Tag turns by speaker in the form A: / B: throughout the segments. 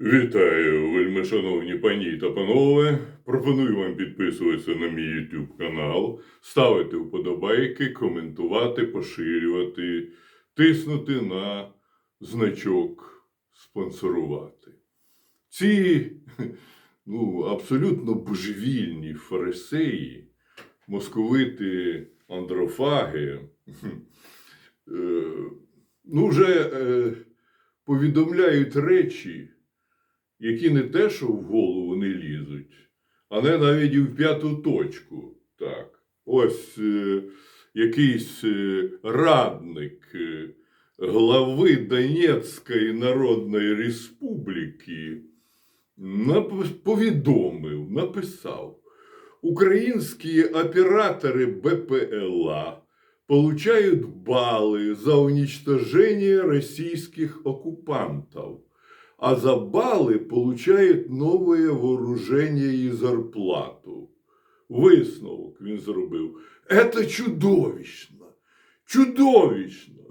A: Вітаю, вельмишановні пані та панове. Пропоную вам підписуватися на мій YouTube канал, ставити вподобайки, коментувати, поширювати, тиснути на значок спонсорувати. Ці ну, абсолютно божевільні фарисеї, московити андрофаги, е, ну, вже е, повідомляють речі, які не те, що в голову не лізуть, а не навіть і в п'яту точку. Так. Ось е, якийсь е, радник е, глави Донецької Народної Республіки повідомив, написав, українські оператори БПЛА получают баллы за уничтожение российских оккупантов, а за баллы получают новое вооружение і зарплату. Висновок він зробив. Это чудовищно! Чудовищно!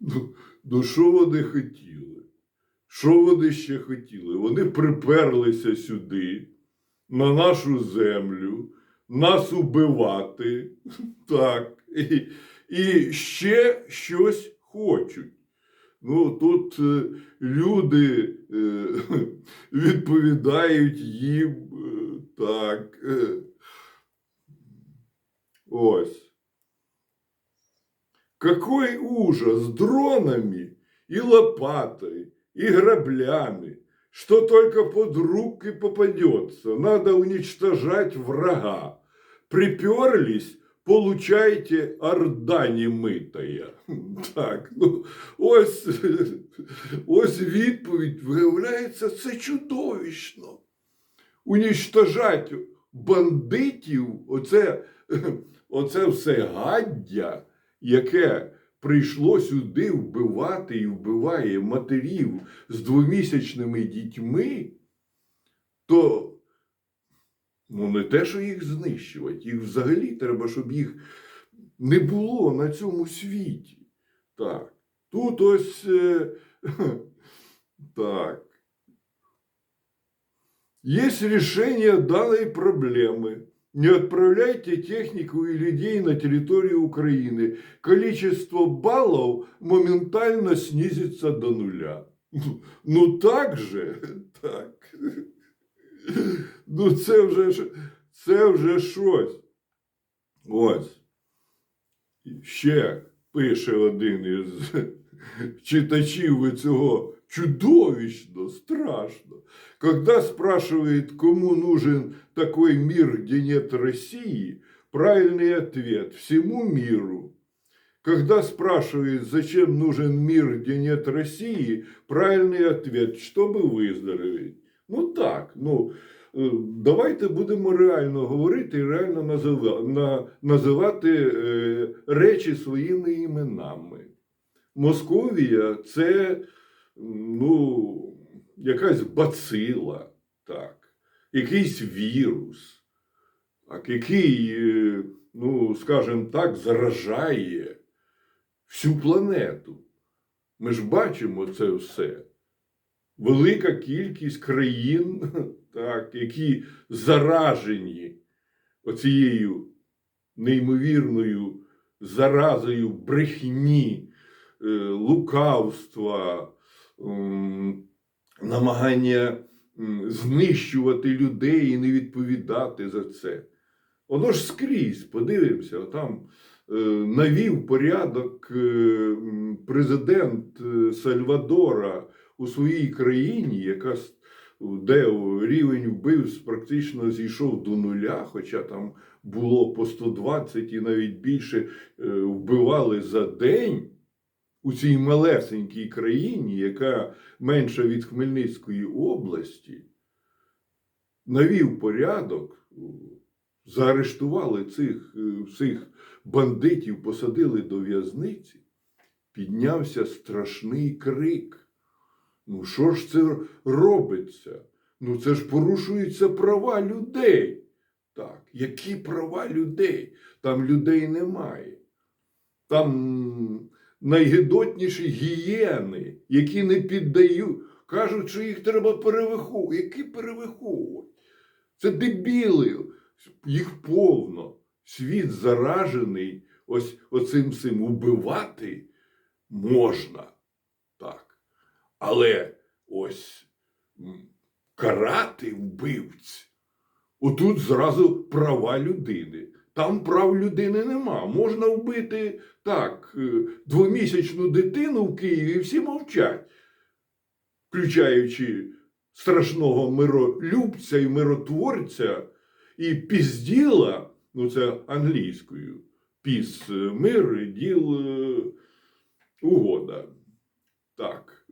A: Ну, ну що вони хотіли? Що вони ще хотіли? Вони приперлися сюди, на нашу землю, нас убивати, так, і, і ще щось хочуть. Ну, тут е, люди е, відповідають їм е, так. Е, ось. Какой ужас дронами и лопатой, и граблями, что только под руки попадется. Надо уничтожать врага. Приперлись, получайте орда немитая. Так, ну, ось, ось відповідь, виявляється, це чудовищно. Унічтожать бандитів, оце, оце все гаддя, яке прийшло сюди вбивати і вбиває матерів з двомісячними дітьми, то ну, не те, що їх знищувати, їх взагалі треба, щоб їх не було на цьому світі. Так. Тут ось е, так. Есть решение данной проблемы. Не отправляйте технику и людей на территорию Украины. Количество баллов моментально снизится до нуля. Ну так же, так. Ну це вже, ж- це вже щось. Ось. Ще пише один із читачів цього чудовищно, страшно. Когда спрашивает, кому нужен такой мир, где нет России, правильный ответ – всему миру. Когда спрашивает, зачем нужен мир, где нет России, правильный ответ – чтобы выздороветь. Ну так, ну, е, давайте будемо реально говорити і реально назива- називати е, речі своїми іменами. Московія це ну, якась бацила, так, якийсь вірус, так, який, е, ну, скажімо так, заражає всю планету. Ми ж бачимо це все. Велика кількість країн, так, які заражені оцією неймовірною заразою брехні, е, лукавства, намагання знищувати людей і не відповідати за це. Воно ж скрізь, подивимося, там е, навів порядок е, президент Сальвадора у своїй країні, яка де рівень вбивств практично зійшов до нуля, хоча там було по 120 і навіть більше е, вбивали за день у цій малесенькій країні, яка менша від Хмельницької області, навів порядок, заарештували цих е, всіх бандитів, посадили до в'язниці, піднявся страшний крик. Ну, що ж це робиться? Ну, це ж порушуються права людей. Так, які права людей? Там людей немає. Там найгидотніші гієни, які не піддають, кажуть, що їх треба перевиховувати. Які перевиховувати? Це дебіли, їх повно. Світ заражений ось оцим цим убивати можна. Але ось карати вбивць. Отут зразу права людини. Там прав людини нема. Можна вбити так, е, двомісячну дитину в Києві, і всі мовчать, включаючи страшного миролюбця і миротворця, і пізділа, ну це англійською, піс е, мир, діл е, угода. Так.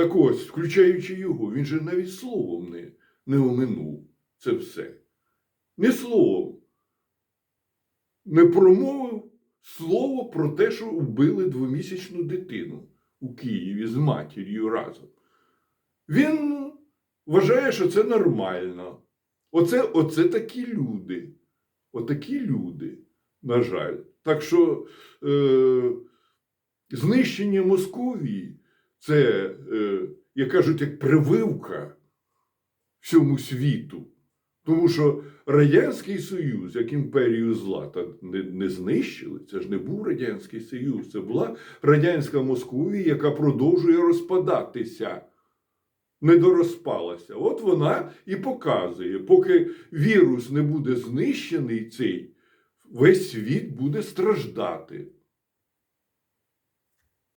A: Так ось, включаючи його, він же навіть словом не, не оминув це все. Не словом. Не промовив слово про те, що вбили двомісячну дитину у Києві з матір'ю разом. Він вважає, що це нормально. Оце, оце такі люди. Отакі люди, на жаль. Так що е, знищення Московії це, е, як кажуть, як прививка всьому світу. Тому що Радянський Союз, як імперію зла, та не, не знищили. Це ж не був Радянський Союз, це була радянська Московія, яка продовжує розпадатися. Не дорозпалася. От вона і показує, поки вірус не буде знищений цей, весь світ буде страждати.